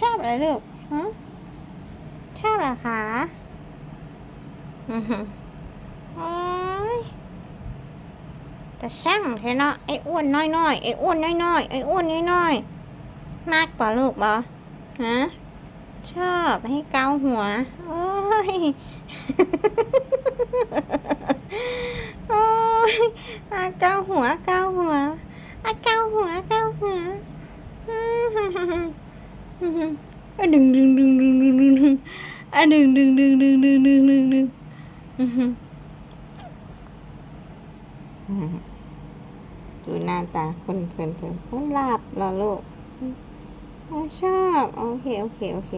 ชอบอะไรลูกชอบเหรอคะโอ้ยแต่ช่างเถอะเนาะไอ้อ้วนน้อยน้อยไอ้อ้วนน้อยน้อยไอ้อ้วนน้อยน้อยมากกว่าลูกบ่ฮะชอบให้เกาหัว โอ้ยโอ้ยเกาหัวเกาหัว อะดึงดึงดึงดึงดึงดึงดึงอะดึงดึงดึงดึงดึงดึงดึงดึงอื้อหืออืมดูหน้าตาคนเพลินเพลินคนหลับเหรอลูกอ๋อชอบ โอเค โอเค โอเค